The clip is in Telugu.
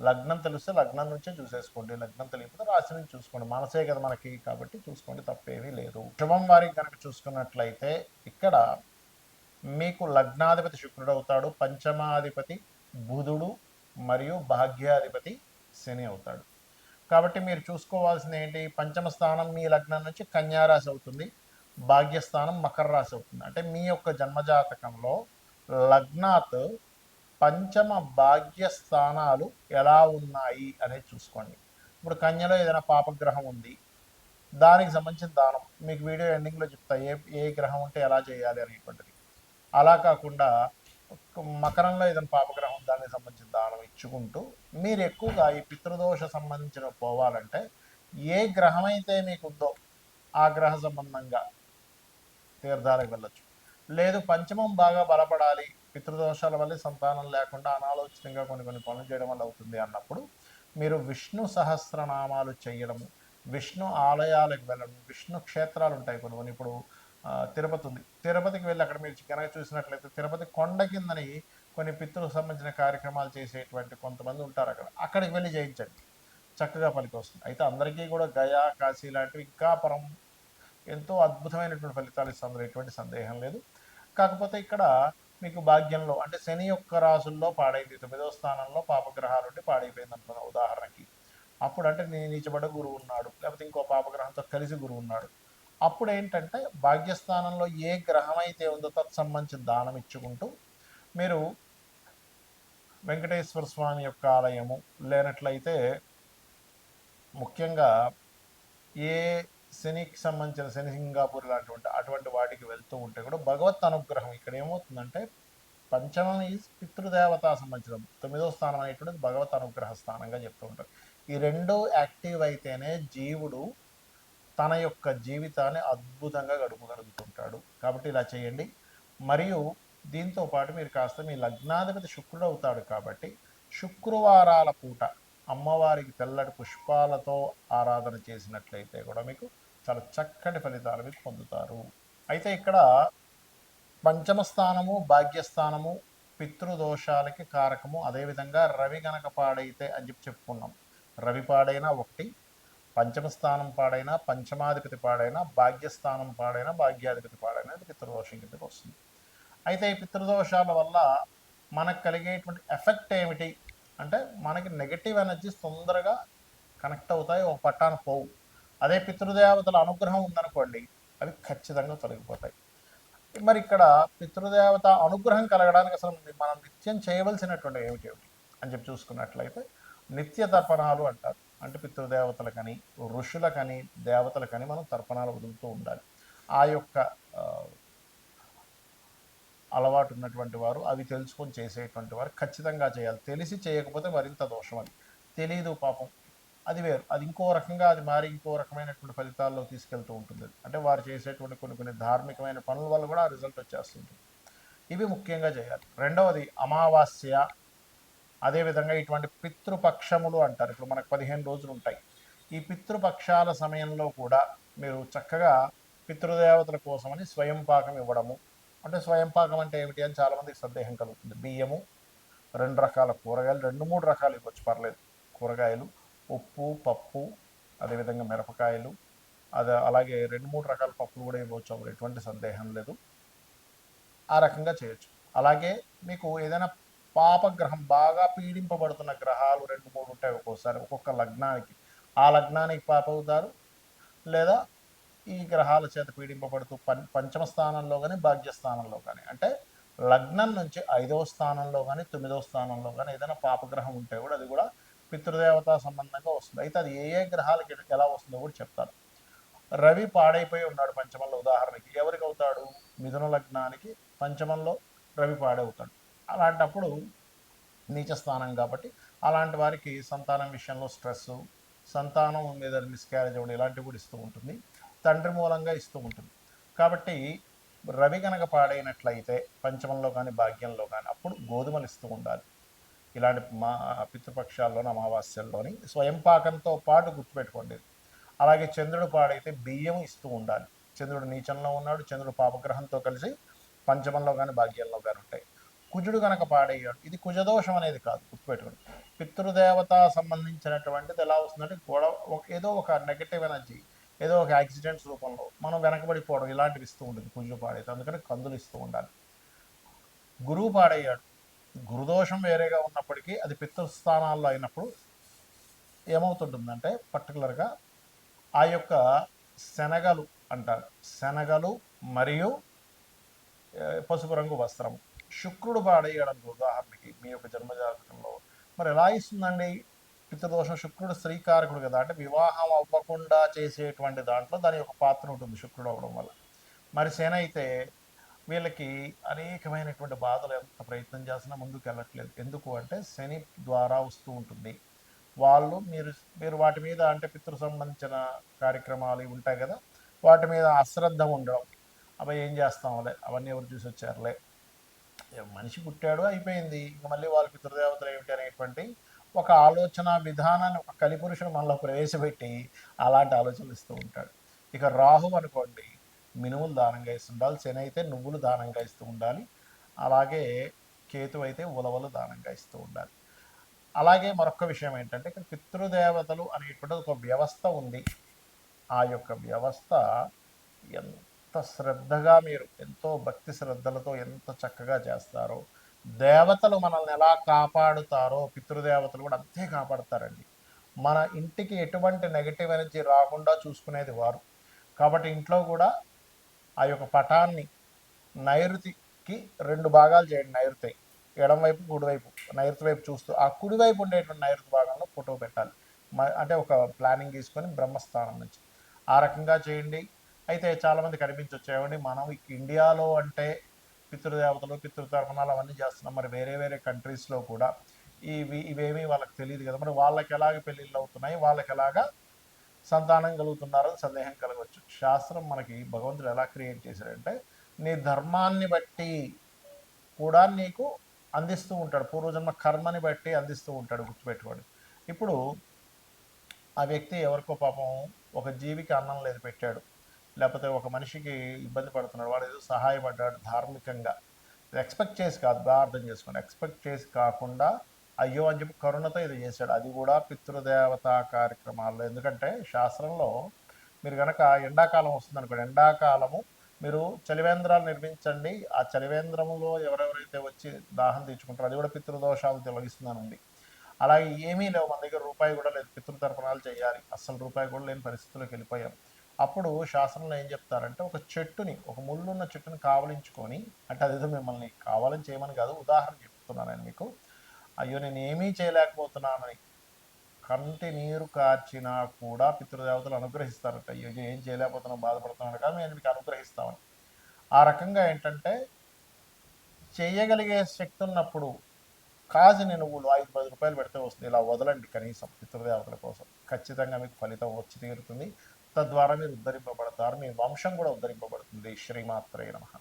లగ్నం తెలిస్తే లగ్నం నుంచే చూసేసుకోండి లగ్నం తెలియకపోతే రాశి నుంచి చూసుకోండి. మనసే కదా మనకి కాబట్టి చూసుకోండి తప్పేమీ లేదు. శుభం వారికి కనుక చూసుకున్నట్లయితే ఇక్కడ మీకు లగ్నాధిపతి శుక్రుడు అవుతాడు పంచమాధిపతి బుధుడు మరియు భాగ్యాధిపతి శని అవుతాడు. కాబట్టి మీరు చూసుకోవాల్సింది ఏంటి? పంచమ స్థానం మీ లగ్నం నుంచి కన్యారాశి అవుతుంది భాగ్యస్థానం మకర రాశి అవుతుంది. అంటే మీ యొక్క జన్మజాతకంలో లగ్నాత్ పంచమ భాగ్య స్థానాలు ఎలా ఉన్నాయి అనేది చూసుకోండి. ఇప్పుడు కన్యలో ఏదైనా పాపగ్రహం ఉంది. దానికి సంబంధించిన దానం. మీకు వీడియో ఎండింగ్లో చెప్తా. ఏ ఏ గ్రహం ఉంటే ఎలా చేయాలి అనేటువంటిది. అలా కాకుండా మకరంలో ఏదైనా పాపగ్రహం దానికి సంబంధించిన దానం ఇచ్చుకుంటూ మీరు ఎక్కువగా ఈ పితృదోష సంబంధించిన పోవాలంటే ఏ గ్రహం అయితే మీకు ఉందో ఆ గ్రహ సంబంధంగా తీర్థాలకు వెళ్ళొచ్చు. లేదు పంచమం బాగా బలపడాలి. పితృదోషాల వల్ల సంతానం లేకుండా అనాలోచితంగా కొన్ని కొన్ని పనులు చేయడం వల్ల అవుతుంది అన్నప్పుడు మీరు విష్ణు సహస్రనామాలు చేయడము విష్ణు ఆలయాలకు వెళ్ళడం విష్ణు క్షేత్రాలు ఉంటాయి కొన్ని కొన్ని. ఇప్పుడు తిరుపతి ఉంది. తిరుపతికి వెళ్ళి అక్కడ మీరు కనుక చూసినట్లయితే తిరుపతి కొండ కిందని కొన్ని పితృ సంబంధించిన కార్యక్రమాలు చేసేటువంటి కొంతమంది ఉంటారు అక్కడ. అక్కడికి వెళ్ళి చేయించండి చక్కగా పనికి వస్తుంది. అయితే అందరికీ కూడా గయా కాశీ లాంటివి ఇంకా పరం ఎంతో అద్భుతమైనటువంటి ఫలితాలు ఇస్తుంది ఎటువంటి సందేహం లేదు. కాకపోతే ఇక్కడ మీకు భాగ్యంలో అంటే శని యొక్క రాసుల్లో పాడైంది తొమ్మిదవ స్థానంలో పాపగ్రహాలు ఉండి పాడైపోయింది అనుకున్న ఉదాహరణకి. అప్పుడు అంటే నేను నీచబడ గురువు ఉన్నాడు లేకపోతే ఇంకో పాపగ్రహంతో కలిసి గురువు ఉన్నాడు. అప్పుడు ఏంటంటే భాగ్యస్థానంలో ఏ గ్రహం అయితే ఉందో తత్సంబంధించిన దానం ఇచ్చుకుంటూ మీరు వెంకటేశ్వర స్వామి యొక్క ఆలయము లేనట్లయితే ముఖ్యంగా ఏ శనికి సంబంధించిన శని సింగాపూర్ లాంటి అటువంటి వాటికి వెళ్తూ ఉంటే కూడా భగవత్ అనుగ్రహం ఇక్కడ ఏమవుతుందంటే పంచమం ఈజ్ పితృదేవత సంబంధించిన తొమ్మిదో స్థానం అనేటువంటిది భగవత్ అనుగ్రహ స్థానంగా చెప్తూ ఉంటారు. ఈ రెండు యాక్టివ్ అయితేనే జీవుడు తన యొక్క జీవితాన్ని అద్భుతంగా గడుపగలుగుతుంటాడు. కాబట్టి ఇలా చేయండి. మరియు దీంతో పాటు మీరు కాస్త మీ లగ్నాధిపతి శుక్రుడు అవుతాడు కాబట్టి శుక్రవారాల పూట అమ్మవారికి తెల్లటి పుష్పాలతో ఆరాధన చేసినట్లయితే కూడా మీకు చాలా చక్కటి ఫలితాలు మీకు పొందుతారు. అయితే ఇక్కడ పంచమ స్థానము భాగ్యస్థానము పితృదోషాలకి కారకము. అదేవిధంగా రవి గనక పాడైతే అని చెప్పి చెప్పుకున్నాం. రవి పాడైనా ఒకటి పంచమ స్థానం పాడైనా పంచమాధిపతి పాడైనా భాగ్యస్థానం పాడైనా భాగ్యాధిపతి పాడైనా ఇది పితృదోషం కిందకి వస్తుంది. అయితే ఈ పితృదోషాల వల్ల మనకు కలిగేటువంటి ఎఫెక్ట్ ఏమిటి? అంటే మనకి నెగటివ్ ఎనర్జీస్ తొందరగా కనెక్ట్ అవుతాయి ఒక పట్టాన పోవు. అదే పితృదేవతల అనుగ్రహం ఉందనుకోండి అవి ఖచ్చితంగా తొలగిపోతాయి. మరి ఇక్కడ పితృదేవత అనుగ్రహం కలగడానికి అసలు మనం నిత్యం చేయవలసినటువంటి ఏమిటి ఏమిటి అని చెప్పి చూసుకున్నట్లయితే నిత్య తర్పణాలు అంటారు. అంటే పితృదేవతలకని ఋషులకని దేవతలకని మనం తర్పణాలు వదులుతూ ఉండాలి. ఆ యొక్క అలవాటు ఉన్నటువంటి వారు అవి తెలుసుకొని చేసేటువంటి వారు ఖచ్చితంగా చేయాలి. తెలిసి చేయకపోతే మరింత దోషం అది. తెలియదు పాపం. అది వేరు. అది ఇంకో రకంగా అది మారి ఇంకో రకమైనటువంటి ఫలితాల్లో తీసుకెళ్తూ ఉంటుంది. అంటే వారు చేసేటువంటి కొన్ని కొన్ని ధార్మికమైన పనుల వల్ల కూడా ఆ రిజల్ట్ వచ్చేస్తుంటుంది ఇవి ముఖ్యంగా చేయాలి. రెండవది అమావాస్య. అదేవిధంగా ఇటువంటి పితృపక్షములు అంటారు. ఇప్పుడు మనకు పదిహేను రోజులు ఉంటాయి. ఈ పితృపక్షాల సమయంలో కూడా మీరు చక్కగా పితృదేవతల కోసమని స్వయం పాకం ఇవ్వడము. అంటే స్వయం పాకం అంటే ఏమిటి అని చాలామందికి సందేహం కలుగుతుంది. బియ్యము రెండు రకాల కూరగాయలు రెండు మూడు రకాలు ఇవ్వచ్చు. పర్లేదు. కూరగాయలు ఉప్పు పప్పు అదేవిధంగా మిరపకాయలు అది అలాగే రెండు మూడు రకాల పప్పులు కూడా ఇవ్వచ్చు అప్పుడు ఎటువంటి సందేహం లేదు. ఆ రకంగా చేయొచ్చు. అలాగే మీకు ఏదైనా పాపగ్రహం బాగా పీడింపబడుతున్న గ్రహాలు రెండు మూడు ఉంటాయి ఒక్కోసారి ఒక్కొక్క లగ్నానికి. ఆ లగ్నానికి పాప అవుతారు. లేదా ఈ గ్రహాల చేత పీడింపబడుతూ పం పంచమ స్థానంలో కానీ భాగ్యస్థానంలో కానీ అంటే లగ్నం నుంచి ఐదవ స్థానంలో కానీ తొమ్మిదవ స్థానంలో కానీ ఏదైనా పాపగ్రహం ఉంటే కూడా అది కూడా పితృదేవతా సంబంధంగా వస్తుంది. అయితే అది ఏ ఏ గ్రహాలకి ఎలా వస్తుందో కూడా చెప్తాను రవి పాడైపోయి ఉన్నాడు పంచమంలో. ఉదాహరణకి ఎవరికి అవుతాడు మిథున లగ్నానికి పంచమంలో రవి పాడవుతాడు. అలాంటప్పుడు నీచ స్థానం కాబట్టి అలాంటి వారికి సంతానం విషయంలో స్ట్రెస్ సంతానం మీద మిస్క్యారేజ్ అవ్వడం ఇలాంటివి కూడా ఇస్తూ ఉంటుంది. తండ్రి మూలంగా ఇస్తూ ఉంటుంది. కాబట్టి రవి కనుక పాడైనట్లయితే పంచమంలో కానీ భాగ్యంలో కానీ అప్పుడు గోధుమలు ఇస్తూ ఉండాలి. ఇలాంటి మా పితృపక్షాల్లోని అమావాస్యల్లోని స్వయం పాకంతో పాటు గుర్తుపెట్టుకోండి. అలాగే చంద్రుడు పాడైతే బియ్యం ఇస్తూ ఉండాలి. చంద్రుడు నీచంలో ఉన్నాడు చంద్రుడు పాపగ్రహంతో కలిసి పంచమంలో కానీ భాగ్యంలో కానీ ఉంటాయి. కుజుడు కనుక పాడయ్యాడు ఇది కుజదోషం అనేది కాదు గుర్తుపెట్టుకోండి. పితృదేవత సంబంధించినటువంటిది ఎలా వస్తుందంటే గొడవ ఒక- ఏదో ఒక నెగటివ్ ఎనర్జీ ఏదో ఒక యాక్సిడెంట్స్ రూపంలో మనం వెనకబడిపోవడం ఇలాంటివి ఇస్తూ ఉంటుంది. కుజుడు పాడైతే అందుకని కందులు ఇస్తూ ఉండాలి. గురువు పాడయ్యాడు గురుదోషం వేరేగా ఉన్నప్పటికీ అది పితృస్థానాల్లో అయినప్పుడు ఏమవుతుంటుందంటే పర్టికులర్గా ఆ యొక్క శనగలు అంటారు. శనగలు మరియు పసుపు రంగు వస్త్రము శుక్రుడు పాడేయడం ఉదాహరణకి మీ యొక్క జన్మజాతకంలో. మరి ఎలా ఇస్తుందండి? పితృదోషం శుక్రుడు స్త్రీకారకుడు కదా అంటే వివాహం అవ్వకుండా చేసేటువంటి దాంట్లో దాని యొక్క పాత్ర ఉంటుంది శుక్రుడు అవ్వడం వల్ల. మరి శని అయితే వీళ్ళకి అనేకమైనటువంటి బాధలు ఎంత ప్రయత్నం చేసినా ముందుకు వెళ్ళట్లేదు ఎందుకు అంటే శని ద్వారా వస్తూ ఉంటుంది. వాళ్ళు మీరు మీరు వాటి మీద అంటే పితృ సంబంధించిన కార్యక్రమాలు ఉంటాయి కదా వాటి మీద అశ్రద్ధ ఉండడం. అవి ఏం చేస్తాంలే? అవన్నీ ఎవరు చూసి వచ్చారులే? మనిషి పుట్టాడు అయిపోయింది. ఇంక మళ్ళీ వాళ్ళ పితృదేవతలు ఏమిటి అనేటువంటి ఒక ఆలోచన విధానాన్ని ఒక కలిపురుషుడు మనలో ప్రవేశపెట్టి అలాంటి ఆలోచనలు ఇస్తూ ఉంటాడు. ఇక రాహు అనుకోండి మినుములు దానంగా ఇస్తుండాలి శని అయితే నువ్వులు దానంగా ఇస్తూ ఉండాలి అలాగే కేతు అయితే ఉలవలు దానంగా ఇస్తూ ఉండాలి. అలాగే మరొక విషయం ఏంటంటే ఇక్కడ పితృదేవతలు అనేటువంటి ఒక వ్యవస్థ ఉంది. ఆ యొక్క వ్యవస్థ ఎంత శ్రద్ధగా మీరు ఎంతో భక్తి శ్రద్ధలతో ఎంత చక్కగా చేస్తారో దేవతలు మనల్ని ఎలా కాపాడుతారో పితృదేవతలు కూడా అంతే కాపాడతారండి. మన ఇంటికి ఎటువంటి నెగటివ్ ఎనర్జీ రాకుండా చూసుకునేది వారు. కాబట్టి ఇంట్లో కూడా ఆ యొక్క పటాన్ని నైరుతికి రెండు భాగాలు చేయండి నైరుతి. ఎడం వైపు కుడివైపు నైరుతి వైపు చూస్తూ ఆ కుడివైపు ఉండేటువంటి నైరుతి భాగంలో ఫోటో పెట్టాలి. మ- అంటే ఒక ప్లానింగ్ తీసుకొని బ్రహ్మస్థానం నుంచి. ఆ రకంగా చేయండి. అయితే చాలామంది కనిపించవచ్చు ఏమండి మనం ఇండియాలో అంటే పితృదేవతలు పితృతర్పణాలు అవన్నీ చేస్తున్నాం. మరి వేరే వేరే కంట్రీస్లో కూడా ఇవి ఇవేమీ వాళ్ళకి తెలియదు కదా. మరి వాళ్ళకి ఎలాగ పెళ్ళిళ్ళు అవుతున్నాయి? వాళ్ళకి ఎలాగా సంతానం కలుగుతున్నారని సందేహం కలగవచ్చు. శాస్త్రం మనకి భగవంతుడు ఎలా క్రియేట్ చేశాడంటే నీ ధర్మాన్ని బట్టి కూడా నీకు అందిస్తూ ఉంటాడు. పూర్వజన్మ కర్మని బట్టి అందిస్తూ ఉంటాడు గుర్తుపెట్టుకోండి. ఇప్పుడు ఆ వ్యక్తి ఎవరికో పాపం ఒక జీవికి అన్నం లేదు పెట్టాడు. లేకపోతే ఒక మనిషికి ఇబ్బంది పడుతున్నాడు. వాడు ఏదో సహాయపడ్డాడు ధార్మికంగా. ఎక్స్పెక్ట్ చేసి కాదు బాగా అర్థం చేసుకోండి. ఎక్స్పెక్ట్ చేసి కాకుండా అయ్యో అని చెప్పి కరుణతో ఇది చేశాడు. అది కూడా పితృదేవత కార్యక్రమాల్లో. ఎందుకంటే శాస్త్రంలో మీరు కనుక ఎండాకాలం వస్తుంది అనుకోండి ఎండాకాలము మీరు చలివేంద్రాలు నిర్మించండి. ఆ చలివేంద్రములో ఎవరెవరైతే వచ్చి దాహం తీర్చుకుంటారో అది కూడా పితృదోషాలు తొలగిస్తుందనండి అలాగే ఏమీ లేవు మన దగ్గర రూపాయి కూడా లేదు. పితృతర్పణాలు చేయాలి. అస్సలు రూపాయి కూడా లేని పరిస్థితుల్లోకి వెళ్ళిపోయాం. అప్పుడు శాస్త్రంలో ఏం చెప్తారంటే ఒక చెట్టుని ఒక ముళ్ళున్న చెట్టుని కావలించుకొని అంటే అదేదో మిమ్మల్ని కావాలని చేయమని కాదు ఉదాహరణ చెప్తున్నాను నేను మీకు. అయ్యో నేను ఏమీ చేయలేకపోతున్నానని. కంటి నీరు కార్చినా కూడా పితృదేవతలు అనుగ్రహిస్తారట. అయ్యో ఏం చేయలేకపోతున్నాం బాధపడుతున్నాను కాదు నేను మీకు అనుగ్రహిస్తామని. ఆ రకంగా ఏంటంటే చేయగలిగే శక్తి ఉన్నప్పుడు కాజిని నువ్వులు ఐదు పది రూపాయలు పెడితే వస్తుంది. ఇలా వదలండి కనీసం పితృదేవతల కోసం. ఖచ్చితంగా మీకు ఫలితం వచ్చి తీరుతుంది. తద్వారా మీరు ఉద్ధరింపబడతారు. మీ వంశం కూడా ఉద్ధరింపబడుతుంది. శ్రీమాత్రే నమః.